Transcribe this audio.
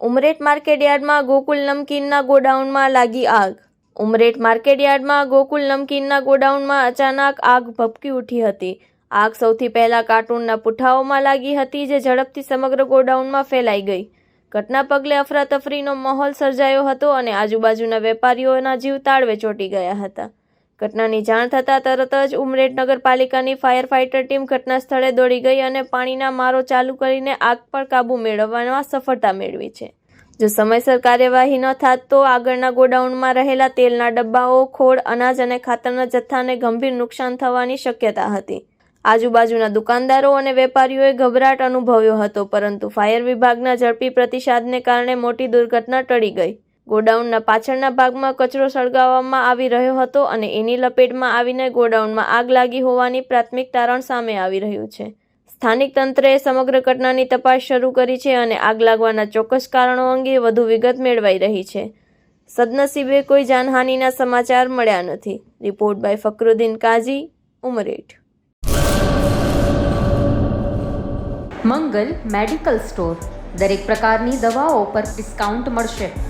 ઉમરેઠ માર્કેટયાર્ડમાં ગોકુલ નમકીનના ગોડાઉનમાં લાગી આગ. ઉમરેઠ માર્કેટયાર્ડમાં ગોકુલ નમકીનના ગોડાઉનમાં અચાનક આગ ભપકી ઉઠી હતી. આગ સૌથી પહેલાં કાર્ટૂનના પુઠાઓમાં લાગી હતી જે ઝડપથી સમગ્ર ગોડાઉનમાં ફેલાઈ ગઈ. ઘટના પગલે અફરાતફરીનો માહોલ સર્જાયો હતો અને આજુબાજુના વેપારીઓના જીવ તાળવે ચોંટી ગયા હતા. ઘટનાની જાણ થતાં તરત જ ઉમરેઠ નગરપાલિકાની ફાયર ફાઇટર ટીમ ઘટના સ્થળે દોડી ગઈ અને પાણીના મારો ચાલુ કરીને આગ પર કાબૂ મેળવવામાં સફળતા મેળવી છે. જો સમયસર કાર્યવાહી ન થાત તો આગળના ગોડાઉનમાં રહેલા તેલના ડબ્બાઓ, ખોળ, અનાજ અને ખાતરના જથ્થાને ગંભીર નુકસાન થવાની શક્યતા હતી. આજુબાજુના દુકાનદારો અને વેપારીઓએ ગભરાટ અનુભવ્યો હતો, પરંતુ ફાયર વિભાગના ઝડપી પ્રતિસાદને કારણે મોટી દુર્ઘટના ટળી ગઈ. ગોડાઉનના પાછળના ભાગમાં કચરો સળગાવવામાં આવી રહ્યો હતો અને એની લપેટમાં આવીને ગોડાઉનમાં આગ લાગી હોવાની પ્રાથમિક તારણ સામે આવી રહ્યું છે. સ્થાનિક તંત્રએ સમગ્ર ઘટનાની તપાસ શરૂ કરી છે અને આગ લાગવાના ચોક્કસ કારણો અંગે વધુ વિગત મેળવાઈ રહી છે. સદનસીબે કોઈ જાનહાનિના સમાચાર મળ્યા નથી. Report by Fakruddin Kazi, Umreth. Mangal medical store. દરેક પ્રકારની દવાઓ પર ડિસ્કાઉન્ટ મળશે.